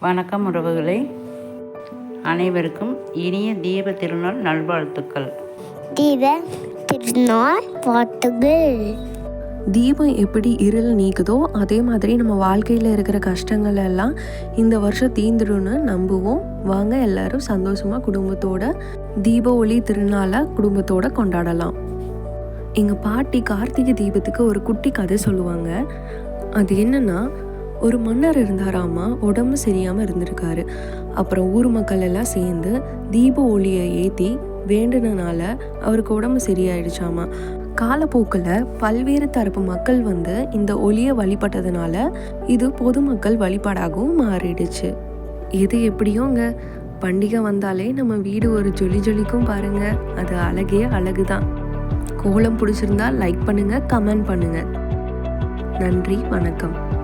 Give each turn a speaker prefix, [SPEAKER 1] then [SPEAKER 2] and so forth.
[SPEAKER 1] வணக்கம் உறவுகளே. அனைவருக்கும் இனிய தீப திருநாள் நல்வாழ்த்துக்கள்.
[SPEAKER 2] தீப திருநாள் வாழ்த்துகள்
[SPEAKER 3] தீபம் எப்படி இருள் நீக்குதோ அதே மாதிரி நம்ம வாழ்க்கையில் இருக்கிற கஷ்டங்கள் எல்லாம் இந்த வருஷம் தீந்துடும்னு நம்புவோம். வாங்க எல்லாரும் சந்தோஷமாக குடும்பத்தோட தீப ஒளி திருநாளை குடும்பத்தோட கொண்டாடலாம். எங்கள் பாட்டி கார்த்திகை தீபத்துக்கு ஒரு குட்டி கதை சொல்லுவாங்க. அது என்னன்னா ஒரு மன்னர் இருந்தாராமா உடம்பு சரியாமல் இருந்திருக்காரு. அப்புறம் ஊர் மக்கள் எல்லாம் சேர்ந்து தீப ஒளியை ஏற்றி வேண்டுனனால அவருக்கு உடம்பு சரியாயிடுச்சாமா காலப்போக்கில் பல்வேறு தரப்பு மக்கள் வந்து இந்த ஒளியை வழிபட்டதுனால இது பொதுமக்கள் வழிபாடாகவும் மாறிடுச்சு. எது எப்படியோங்க? பண்டிகை வந்தாலே நம்ம வீடு ஒரு ஜொலி ஜொலிக்கும் பாருங்க. அது அழகே அழகு தான் கோலம் பிடிச்சிருந்தா லைக் பண்ணுங்க கமெண்ட் பண்ணுங்க. நன்றி வணக்கம்.